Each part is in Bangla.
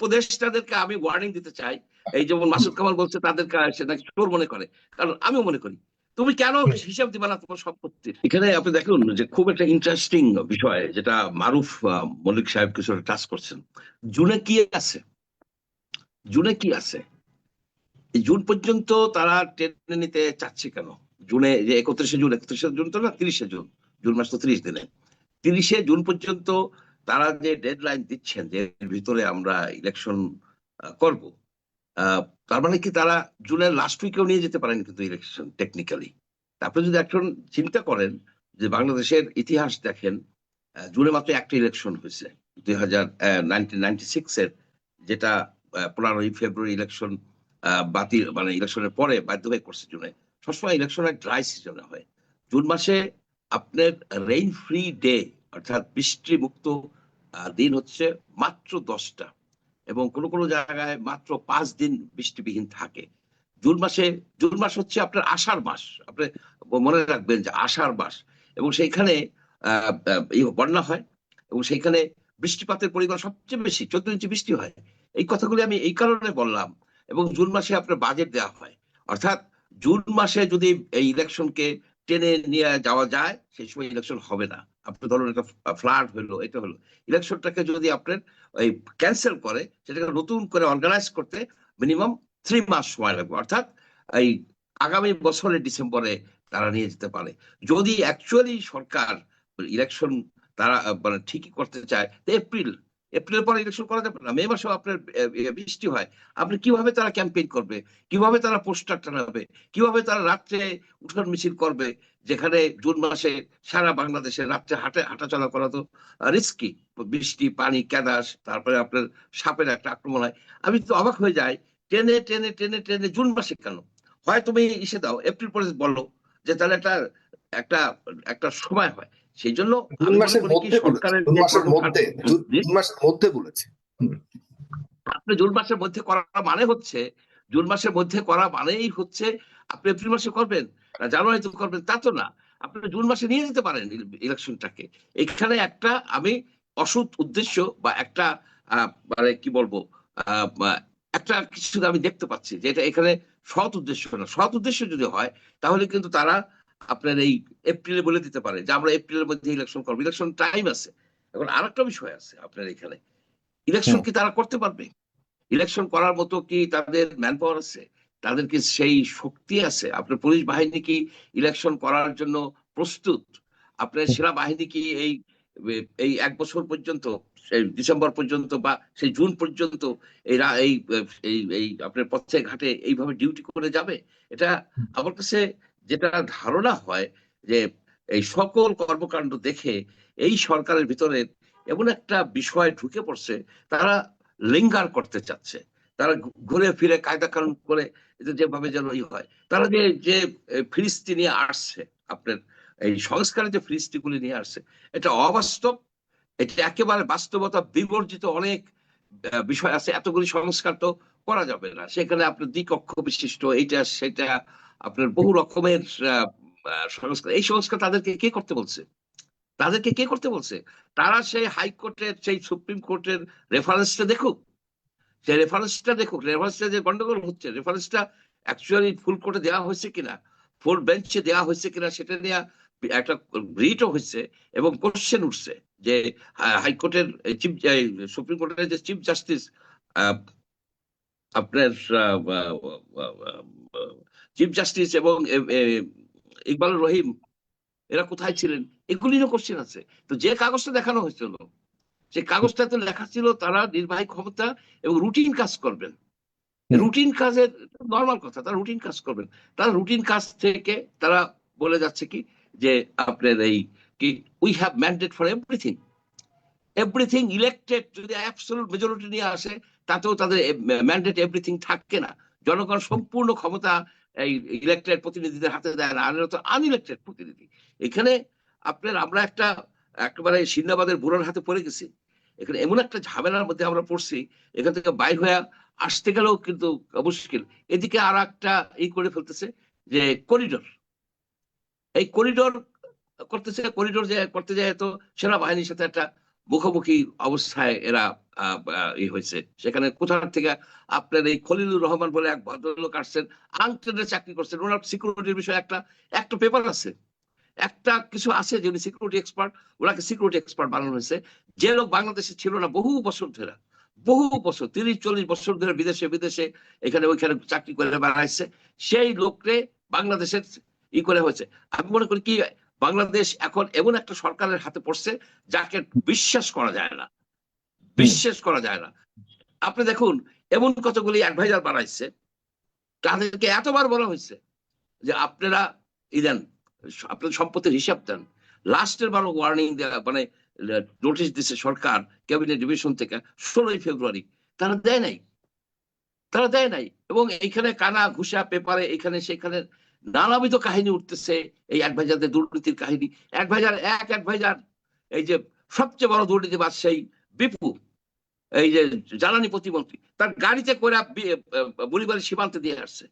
উপদেষ্টাদেরকে আমি ওয়ার্নিং দিতে চাই। এই যেমন মাসুদ কামাল বলছে তাদেরকে সে নাকি চোর মনে করে? কারণ আমিও মনে করি। তুমি কেন হিসাব দিবা না তোমার সম্পত্তির এখানে আপনি দেখুন যে খুব একটা ইন্টারেস্টিং বিষয় যেটা মারুফ মল্লিক সাহেব কিছু টাচ করছেন। জুনে কি আছে? জুনে কি আছে? জুন পর্যন্ত তারা টেনে নিতে চাচ্ছে কেন? জুনে যে একত্রিশে জুন একত্রিশে জুন তো না তিরিশে জুন। জুন মাস তো তিরিশ দিনে। তিরিশে জুন পর্যন্ত তারা যে ডেডলাইন দিচ্ছেন যে এর ভিতরে আমরা ইলেকশন করব তার মানে কি তারা জুনের লাস্ট উইকেও নিয়ে যেতে পারেন কিন্তু ইলেকশন টেকনিক্যালি তারপরে যদি এখন চিন্তা করেন যে বাংলাদেশের ইতিহাস দেখেন জুনে মাত্র একটা ইলেকশন হয়েছে, দুই হাজার এর যেটা পনেরোই ফেব্রুয়ারি ইলেকশন বাতিল মানে ইলেকশনের পরে বাধ্য হয়ে করছে জুনে। সবসময় ইলেকশনের ড্রাই সিজনে হয়। জুন মাসে আপনার রেইন ফ্রি ডে অর্থাৎ বৃষ্টি মুক্ত দিন হচ্ছে মাত্র দশটা এবং কোনো কোনো জায়গায় মাত্র পাঁচ দিন বৃষ্টিবিহীন থাকে। জুন মাসে, জুন মাস হচ্ছে আপনার আষাঢ় মাস। আপনি মনে রাখবেন যে আষাঢ় মাস এবং সেইখানে বন্যা হয় এবং সেইখানে বৃষ্টিপাতের পরিমাণ সবচেয়ে বেশি, চোদ্দ ইঞ্চি বৃষ্টি হয়। এই কথাগুলি আমি এই কারণে বললাম এবং জুন মাসে আপনার বাজেট দেওয়া হয়। অর্থাৎ জুন মাসে যদি এই ইলেকশনকে টেনে নিয়ে যাওয়া যায়, সেই সময় ইলেকশন হবে না। আপনি ধরুন একটা ফ্লাড হলো এটা হলো ইলেকশনটাকে যদি আপনার ওই ক্যান্সেল করে, সেটাকে নতুন করে অর্গানাইজ করতে মিনিমাম থ্রি মাস সময় লাগবে। অর্থাৎ এই আগামী বছরের ডিসেম্বরে তারা নিয়ে যেতে পারে। যদি অ্যাকচুয়ালি সরকার ইলেকশন তারা মানে ঠিকই করতে চায় এপ্রিল এপ্রিলের পরে ইলেকশন করা যাবে না। মে মাসেও আপনার বৃষ্টি হয়। আপনি কীভাবে তারা ক্যাম্পেইন করবে? কীভাবে তারা পোস্টার টানাবে? কীভাবে তারা রাত্রে উঠোন মিছিল করবে? যেখানে জুন মাসে সারা বাংলাদেশে রাত্রে হাঁটে, হাঁটাচলা করা তো রিস্কি বৃষ্টি, পানি ক্যাদাস তারপরে আপনার সাপের একটা আক্রমণ হয়। আমি তো অবাক হয়ে যাই, টেনে টেনে টেনে টেনে জুন মাসে কেন? হয় তুমি ইসে দাও, এপ্রিল পরে বলো যে তাহলে একটা একটা একটা সময় হয়। সেই জন্য সরকারের মধ্যে বলেছে। আপনি জুন মাসের মধ্যে করা মানে হচ্ছে জুন মাসের মধ্যে করা মানেই হচ্ছে আপনি এপ্রিল মাসে করবেন না জানুয়ারিতে করবেন তা তো না। আপনি জুন মাসে নিয়ে যেতে পারেন ইলেকশনটাকে। এখানে একটা আমি অসৎ উদ্দেশ্য বা একটা আহ, মানে কি বলব আহ, একটা কিছু আমি দেখতে পাচ্ছি যে এটা এখানে সৎ উদ্দেশ্য না। সৎ উদ্দেশ্য যদি হয় তাহলে কিন্তু তারা আপনার এই এপ্রিলে বলে দিতে পারে যে আমরা এপ্রিলের মধ্যে ইলেকশন করব। ইলেকশন টাইম আছে। এখন আরেকটা বিষয় আছে আপনার এখানে। ইলেকশন কি তারা করতে পারবে? ইলেকশন করার মতো কি তাদের ম্যান পাওয়ার আছে? তাদের কি সেই শক্তি আছে? আপনার পুলিশ বাহিনী কি ইলেকশন করার জন্য প্রস্তুত? আপনার সেনা বাহিনী কি এই এই এক বছর পর্যন্ত সেই ডিসেম্বর পর্যন্ত বা সেই জুন পর্যন্ত এই রা- এই এই এই আপনার পথে ঘাটে এইভাবে ডিউটি করে যাবে? এটা আমার কাছে যেটা ধারণা হয় যে এই সকল কর্মকাণ্ড দেখে এই সরকারের ভিতরে এমন একটা বিষয় ঢুকে পড়ছে, তারা লিঙ্গার করতে চাচ্ছে। তারা ঘুরে ফিরে কায়দা কানুন করে যেভাবে যেন ই হয়। তারা যে যে ফিরিস্তি নিয়ে আসছে, আপনার এই সংস্কারের যে ফিরিস্তিগুলি নিয়ে আসছে, এটা অবাস্তব, এটা একেবারে বাস্তবতা বিবর্জিত অনেক বিষয় আছে। এতগুলি সংস্কার তো করা যাবে না। সেখানে আপনার দ্বিকক্ষ বিশিষ্ট, এইটা, সেটা আপনার বহু রকমের সংস্কার, এই সংস্কার তাদেরকে কে করতে বলছে? তাদেরকে কে করতে বলছে? তারা সেই হাইকোর্টের সেই সুপ্রিম কোর্টের রেফারেন্সটা দেখুক। সেই রেফারেন্সটা দেখুক। রেফারেন্সটা যে গন্ডগোল হচ্ছে রেফারেন্সটা অ্যাকচুয়ালি ফুল কোর্টে দেওয়া হয়েছে কিনা? ফুল বেঞ্চে দেওয়া হয়েছে কিনা? সেটা নিয়ে একটা রিটও হয়েছে এবং কোশ্চেন উঠছে যে হাইকোর্টের চিফ সুপ্রিম কোর্টের যে চিফ জাস্টিস আপনার চিফ জাস্টিস এবং ইকবাল রহিম এরা কোথায় ছিলেন? এগুলিরও কোশ্চেন আছে। তো যে কাগজটা দেখানো হয়েছিল সেই কাগজটাতে লেখা ছিল তারা নির্বাহী ক্ষমতা এবং রুটিন কাজ করবেন। রুটিন কাজের নর্মাল কথা তারা রুটিন কাজ করবেন। তারা রুটিন কাজ থেকে তারা বলে যাচ্ছে কি যে আপনার এই কি we have mandate for everything everything elected যদি অ্যাবসলুট মেজরিটি নিয়ে আসে তাতেও তাদের ম্যান্ডেট এভরিথিং থাকে না। জনগণ সম্পূর্ণ ক্ষমতা এই ইলেক্টেড প্রতিনিধিদের হাতে দেয় না। আর এরা তো আনইলেক্টেড প্রতিনিধি। এখানে আপনার, আমরা একটা একেবারে সিন্দাবাদের বুড়োর হাতে পড়ে গেছি। এখানে এমন একটা ঝামেলার মধ্যে আমরা পড়ছি, এখান থেকে বাইর হয়ে আসতে গেলেও কিন্তু মুশকিল। এদিকে আর একটা ই করে ফেলতেছে যে করিডোর এই করিডোর করতেছে করিডোর যে করতে যায় তো সেনাবাহিনীর সাথে একটা মুখোমুখি অবস্থায় এরা ই হয়েছে। সেখানে কোথার থেকে আপনার এই খলিলুর রহমান বলে এক ভদ্রলোক আসছেন আংট্রেডে চাকরি করছেন। ওনার সিকিউরিটির বিষয়ে একটা একটা পেপার আছে। একটা কিছু আছে যিনি সিকিউরিটি এক্সপার্ট ওনাকে সিকিউরিটি এক্সপার্ট বানানো হয়েছে। যে লোক বাংলাদেশে ছিল না বহু বছর ধরে, বহু বছর, তিরিশ, চল্লিশ বছর ধরে বিদেশে বিদেশে এখানে ওইখানে চাকরি করে বেড়াইছে। সেই লোকরে বাংলাদেশের ই করে হয়েছে। আমি মনে করি কি বাংলাদেশ এখন এমন একটা সরকারের হাতে পড়ছে যাকে বিশ্বাস করা যায় না। বিশ্বাস করা যায় না। আপনি দেখুন, এমন কতগুলি অ্যাডভাইজার বানাইছে, তাদেরকে এতবার বলা হয়েছে যে আপনারা ই দেন আপনার সম্পত্তির হিসাব দেন। লাস্টের বারো ওয়ার্নিং দেওয়া মানে নোটিশ দিচ্ছে সরকার ক্যাবিনেট ডিভিশন থেকে, ষোলোই ফেব্রুয়ারি। তারা দেয় নাই। তারা দেয় নাই। এবং এইখানে কানা, ঘুষা, পেপারে এখানে সেখানে নানাবিধ কাহিনী উঠতেছে এই অ্যাডভাইজারদের দুর্নীতির কাহিনী। অ্যাডভাইজার এক অ্যাডভাইজার এই যে সবচেয়ে বড় দুর্নীতিবাদ সেই বিপু, এই যে জ্বালানি প্রতিমন্ত্রী, তার গাড়িতে করে বুড়িবাড়ি সীমান্তে দিয়ে আসছে।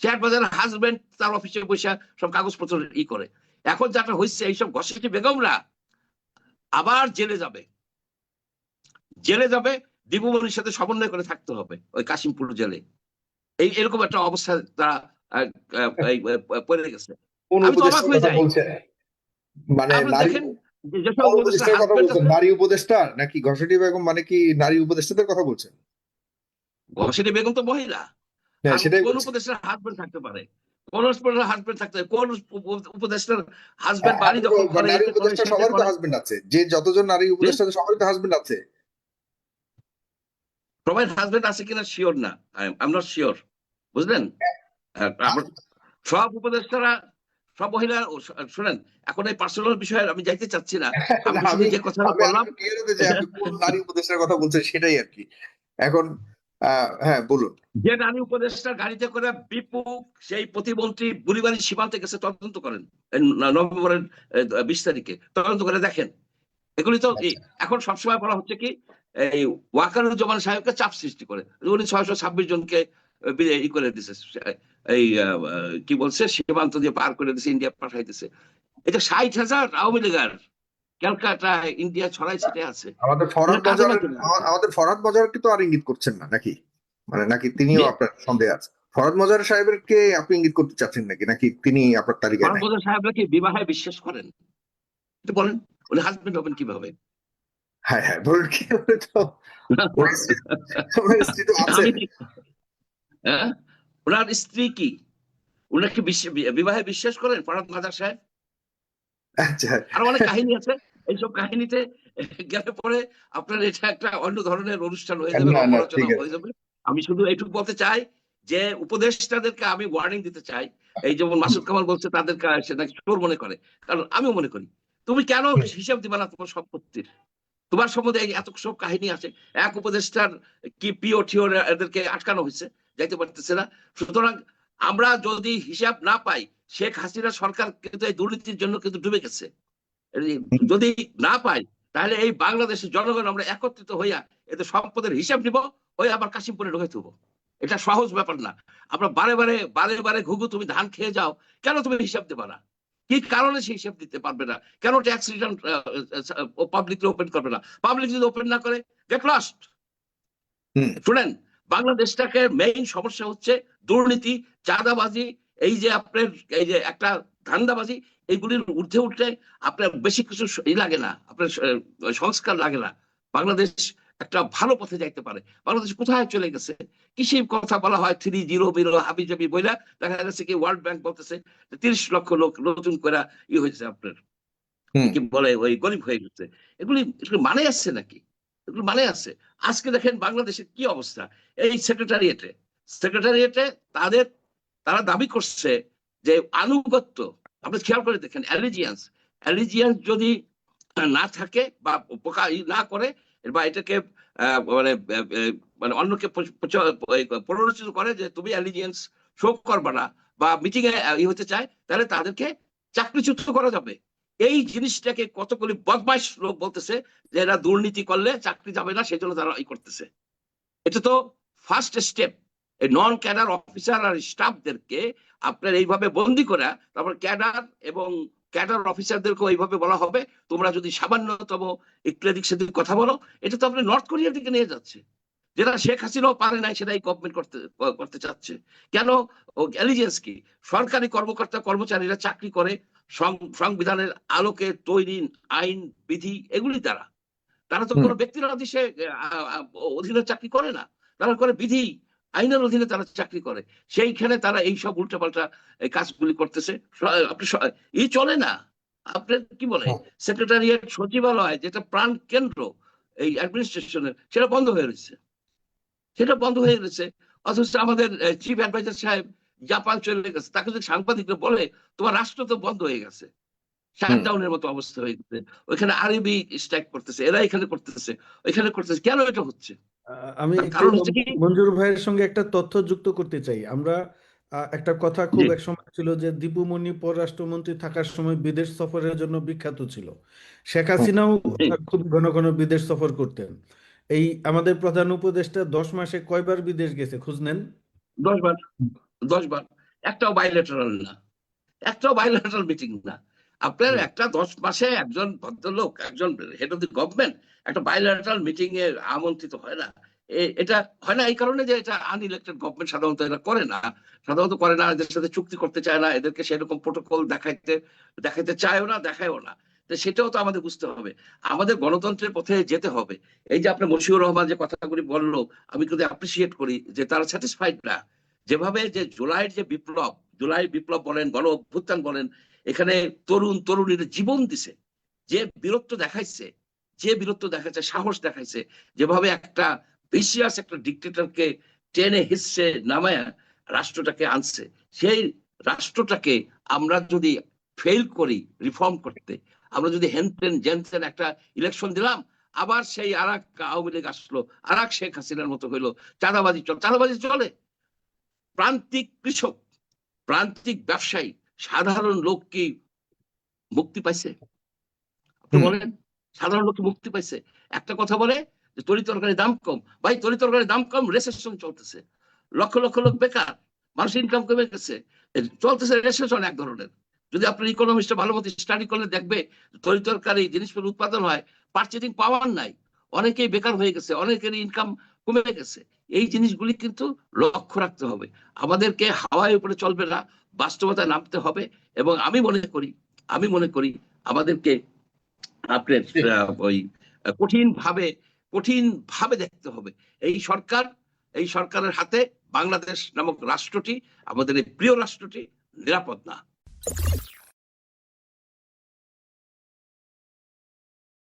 সে অ্যাডভাইজার হাজবেন্ড তার অফিসে বসে সব কাগজপত্র ই করে। এখন যেটা হচ্ছে এইসব ঘষেটি বেগমরা আবার জেলে যাবে। জেলে যাবে দীপুমণির সাথে সমন্বয় করে থাকতে হবে ওই কাশিমপুর জেলে। এই এরকম একটা অবস্থা তারা পড়ে গেছে কোন আমি তো অবাক হয়ে যাই। মানে নারী দেখেন উপদেষ্টা নারী নাকি ঘষটি বেগম মানে কি নারী উপদেষ্টাদের কথা বলছেন ঘসেটি বেগম তো মহিলা সেটাই কোন। উপদেষ্টার হাজবেন্ড থাকতে পারে কোন হাজবেন্ড থাকতে পারে কোন উপ- উপদেষ্টার হাজবেন্ড বাড়ি করে নারী উপদেষ্টা সেতে সবারই তো। হাজবেন্ড আছে যে যতজন নারী উপদেষ্টা আছে সবারই তো হাজবেন্ড আছে সবাই হাজবেন্ড আছে কিনা শিওর না আই নট শিওর বুঝলেন সব উপদেষ্টারা সব মহিলা শুনেন এখন এই পার্সোনাল বিষয়ে আমি যাইতে চাচ্ছি না। আমি শুধু আমি যে কথা বললাম নারী উপদেষ্টার কথা বলছেন সেটাই আর কি। এখন হ্যাঁ বলুন। যে নারী উপদেষ্টার গাড়িতে করে বিপু সেই প্রতিমন্ত্রী বুড়িবাড়ি সীমান্তে গেছে তদন্ত করেন নভেম্বরের বিশ তারিখে তদন্ত করে দেখেন। এগুলি তো এখন সবসময় বলা হচ্ছে কি এই ওয়াকারুজ্জামান সাহেবকে চাপ সৃষ্টি করে উনি ছয়শো ছাব্বিশ জনকে ই করে দিছে। এই কি বলছে? সীমান্ত দিয়ে পার করে দিছে ইন্ডিয়া পাঠাইতেছে এটা ষাট হাজার আওয়ামী লীগার ক্যালকাটা ইন্ডিয়া ছড়াই ছিটে আছে। আমাদের মজার লাগে না। আমাদের ফরহাদ মজারকে তো আর ইঙ্গিত করছেন না নাকি? মানে নাকি তিনিও আপনার সন্দেহ আছে ফরহাদ মজার সাহেবের কে আপনি ইঙ্গিত করতে চাচ্ছেন নাকি? নাকি তিনি আপনার তালিকায় নাই? ফরহাদ সাহেবরা কি বিবাহে বিশ্বাস করেন? একটু বলেন উনি হাজবেন্ড হবেন কীভাবে? হ্যাঁ হ্যাঁ বলুন কি তো? হ্যাঁ? ওনার স্ত্রী কি? ওনার কি বিশ্ব- বিবাহে বিশ্বাস করেন ফরহাদ মাজার সাহেব? আচ্ছা। আরও অনেক কাহিনী আছে। এইসব কাহিনীতে গেলে পরে আপনার এটা একটা অন্য ধরনের অনুষ্ঠান হয়ে যাবে। হয়ে যাবে। আমি শুধু এইটুকু বলতে চাই যে উপদেষ্টাদেরকে আমি ওয়ার্নিং দিতে চাই। এই যেমন মাসুদ কামাল বলছে তাদেরকে সে নাকি চোর মনে করে। কারণ আমিও মনে করি তুমি কেন হিসাব দিবা না তোমার সম্পত্তির? তোমার সম্বন্ধে এত সব কাহিনী আছে। এক উপদেষ্টার কি পিও টিও এদেরকে আটকানো হয়েছে? যাইতে পারতেছে না। সুতরাং আমরা যদি হিসাব না পাই শেখ হাসিনা সরকার কিন্তু এই দুর্নীতির জন্য কিন্তু ডুবে গেছে। যদি না পাই তাহলে এই বাংলাদেশের জনগণ আমরা একত্রিত হইয়া এতে সম্পদের হিসাব নিব ওই আবার কাশিমপুরে ঢুকে দেবো এটা সহজ ব্যাপার না। আমরা বারে বারে বারে বারে ঘুঘু তুমি ধান খেয়ে যাও কেন তুমি হিসাব দেবে না? কি কারণে সেই হিসাব দিতে পারবে না? কেন ট্যাক্স রিটার্ন পাবলিকলি ওপেন করবে না? পাবলিক যদি ওপেন না করে গেট লস্ট হুম। বাংলাদেশটাকে মেইন সমস্যা হচ্ছে দুর্নীতি চাঁদাবাজি এই যে আপনার এই যে একটা ধান্দাবাজি এইগুলির ঊর্ধ্বে উঠলে আপনার বেশি কিছু ই লাগে না আপনার সংস্কার লাগে না। বাংলাদেশ একটা ভালো পথে যাইতে পারে। বাংলাদেশ কোথায় চলে গেছে? কৃষি কথা বলা হয় থ্রি জিরো বিরো হাবি জাবি বইলা দেখা যাচ্ছে কি ওয়ার্ল্ড ব্যাংক বলতেছে তিরিশ লক্ষ লোক নতুন করে ই হয়েছে আপনার। কি বলে ওই গরিব হয়ে গেছে। এগুলি মানে আসছে নাকি? এগুলো মানে আছে। আজকে দেখেন বাংলাদেশের কি অবস্থা? এই সেক্রেটারিয়েটে সেক্রেটারিয়েটে তাদের, তারা দাবি করছে যে আনুগত্য, আপনি খেয়াল করে দেখেন অ্যালিজিয়ান্স অ্যালিজিয়ান্স যদি না থাকে বা পোকা না করে বা এটাকে মানে মানে অন্যকে প্ররোচিত করে যে তুমি অ্যালিজিয়ান্স শো করবে না বা মিটিং এ হতে চায়, তাহলে তাদেরকে চাকরিচ্যুত করা যাবে। এই জিনিসটাকে কতগুলি বদমাইশ লোক বলতেছে যে এরা দুর্নীতি করলে চাকরি যাবে না সেই জন্য তারা ই করতেছে। এটা তো ফার্স্ট স্টেপ এই নন ক্যাডার অফিসার আর স্টাফদেরকে আপনার এইভাবে বন্দি করা, তারপর ক্যাডার এবং ক্যাডার অফিসারদেরকে এইভাবে বলা হবে। তোমরা যদি সামান্যতম একটু সেদিক কথা বলো, এটা তো আপনি নর্থ কোরিয়ার দিকে নিয়ে যাচ্ছে। যেটা শেখ হাসিনাও পারে নাই সেটাই গভর্নমেন্ট করতে করতে চাচ্ছে। কেন? অ্যালিজেন্স কি সরকারি কর্মকর্তা কর্মচারীরা চাকরি করে সংবিধানের আলোকে তৈরি আইন বিধি এগুলি দ্বারা তারা তো কোনো ব্যক্তির আহ, অধীনে চাকরি করে না। তারা করে বিধি আইনের অধীনে তারা চাকরি করে। সেইখানে তারা এই সব উল্টাপাল্টা কাজগুলি করতেছে। আপনি ই চলে না? আপনার কি বলে? হ্যাঁ। সেক্রেটারিয়েট সচিবালয় যেটা প্রাণ কেন্দ্র এই অ্যাডমিনিস্ট্রেশনের সেটা বন্ধ হয়ে রয়েছে। সেটা বন্ধ হয়ে গেছে। অথচ আমাদের চিফ অ্যাডভাইজার সাহেব জাপান চলে গেছে। তাকে যদি সাংবাদিকরা বলে তোমার রাষ্ট্র তো বন্ধ হয়ে গেছে। শাটডাউনের মতো অবস্থা হয়ে গেছে। ওইখানে আরবি স্ট্রাইক করতেছে এরা এখানে করতেছে ওইখানে করতেছে। কেন এটা হচ্ছে? আমি কারণ হচ্ছে কি? মঞ্জুর ভাইয়ের সঙ্গে একটা তথ্য যুক্ত করতে চাই। আমরা একটা কথা খুব। এক সময় ছিল যে দীপুমণি পররাষ্ট্রমন্ত্রী থাকার সময় বিদেশ সফরের জন্য বিখ্যাত ছিল। শেখ হাসিনাও খুব ঘন ঘন বিদেশ সফর করতেন। এই আমাদের প্রধান উপদেষ্টা দশ মাসে কয়বার বিদেশ গেছে খুঁজ নেন? দশ বার দশ বার একটাও বাইলেটারাল না। একটাও বাইলেটারাল মিটিং না। আপনার একটা দশ মাসে একজন ভদ্রলোক একজন হেড অফ দি গভর্নমেন্ট একটা বাইলেটারাল মিটিং এ আমন্ত্রিত হয় না। এটা হয় না এই কারণে যে এটা আনইলেক্টেড গভর্নমেন্ট সাধারণত এরা করে না। সাধারণত করে না এদের সাথে চুক্তি করতে চায় না এদেরকে সেরকম প্রোটোকল দেখাইতে দেখাইতে চায়ও না দেখায়ও না। সেটাও তো আমাদের বুঝতে হবে। আমাদের গণতন্ত্রের পথে যেতে হবে। এই যে আপনি মশিউর রহমান যে কথাগুলি বলল, আমি কিন্তু অ্যাপ্রিসিয়েট করি যে তারা স্যাটিসফাইড না। যেভাবে যে জুলাইয়ের যে বিপ্লব, জুলাই বিপ্লব বলেন, গণ অভ্যুত্থান বলেন, এখানে তরুণ তরুণীর জীবন দিছে। যে বীরত্ব দেখাইছে, যে বীরত্ব দেখাইছে, সাহস দেখাইছে, যেভাবে একটা ভিসিয়াস একটা ডিক্টেটরকে টেনে হিসছে নামায়া রাষ্ট্রটাকে আনছে, সেই রাষ্ট্রটাকে আমরা যদি ফেল করি রিফর্ম করতে আমরা যদি হেনতেন জেনতেন একটা ইলেকশন দিলাম আবার সেই আর এক আওয়ামী লীগ আসলো। আর এক শেখ হাসিনার মতো হইল। চাঁদাবাজি চল চাঁদাবাজি চলে। প্রান্তিক কৃষক প্রান্তিক ব্যবসায়ী সাধারণ লোক কি মুক্তি পাইছে? আপনি বলেন সাধারণ লোক মুক্তি পাইছে? একটা কথা বলে যে তরি তরকারি দাম কম। ভাই তরি তরকারি দাম কম রেসেশন চলতেছে। লক্ষ লক্ষ লোক বেকার মানুষ ইনকাম কমে গেছে। চলতেছে রেসেশন এক ধরনের। যদি আপনার ইকোনমিস্টটা ভালো মতো স্টাডি করলে দেখবে তরি তরকারি, জিনিসপত্র উৎপাদন হয় পার্চেজিং পাওয়ার নাই। অনেকেই বেকার হয়ে গেছে অনেকের ইনকাম কমে গেছে। এই জিনিসগুলি কিন্তু লক্ষ্য রাখতে হবে। আমাদেরকে হাওয়ায় উপরে চলবে না, বাস্তবতায় নামতে হবে এবং আমি মনে করি, আমি মনে করি আমাদেরকে আপনার ওই কঠিন ভাবে কঠিন ভাবে দেখতে হবে। এই সরকার, এই সরকারের হাতে বাংলাদেশ নামক রাষ্ট্রটি আমাদের এই প্রিয় রাষ্ট্রটি নিরাপদ না। you